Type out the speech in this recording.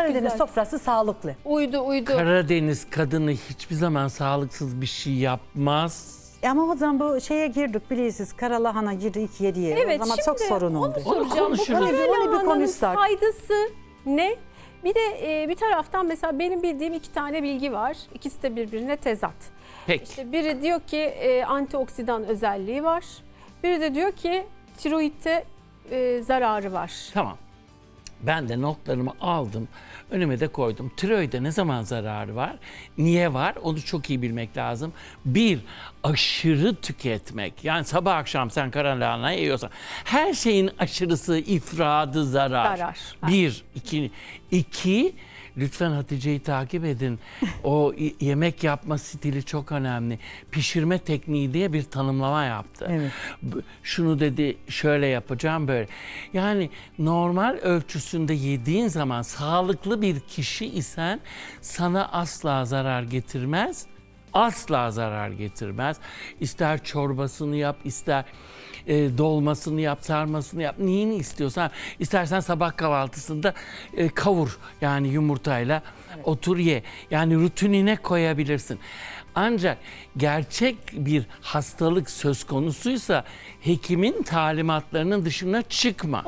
Karadeniz güzel. sofrası sağlıklı. Uydu uydu. Karadeniz kadını hiçbir zaman sağlıksız bir şey yapmaz. E Ama o zaman bu şeye girdik biliyorsunuz. Karalahana girdik yediye. Evet o zaman şimdi çok sorun onu oldu. soracağım. Bu konuşuruz. Onu bir- onu bir karalahananın konuşsak. faydası ne? Bir de e, bir taraftan mesela benim bildiğim iki tane bilgi var. İkisi de birbirine tezat. Peki. İşte biri diyor ki e, antioksidan özelliği var. Biri de diyor ki tiroidte e, zararı var. Tamam. Ben de notlarımı aldım. Önüme de koydum. Tiroide ne zaman zararı var? Niye var? Onu çok iyi bilmek lazım. Bir, aşırı tüketmek. Yani sabah akşam sen kara lahana yiyorsan her şeyin aşırısı, ifradı, zarar. Zarar. Bir, iki. iki Lütfen Hatice'yi takip edin. O yemek yapma stili çok önemli. Pişirme tekniği diye bir tanımlama yaptı. Evet. Şunu dedi, şöyle yapacağım böyle. Yani normal ölçüsünde yediğin zaman sağlıklı bir kişi isen sana asla zarar getirmez. Asla zarar getirmez. İster çorbasını yap, ister e, dolmasını yap, sarmasını yap. Neyini istiyorsan. İstersen sabah kahvaltısında e, kavur yani yumurtayla otur ye. Yani rutinine koyabilirsin. Ancak gerçek bir hastalık söz konusuysa hekimin talimatlarının dışına çıkma.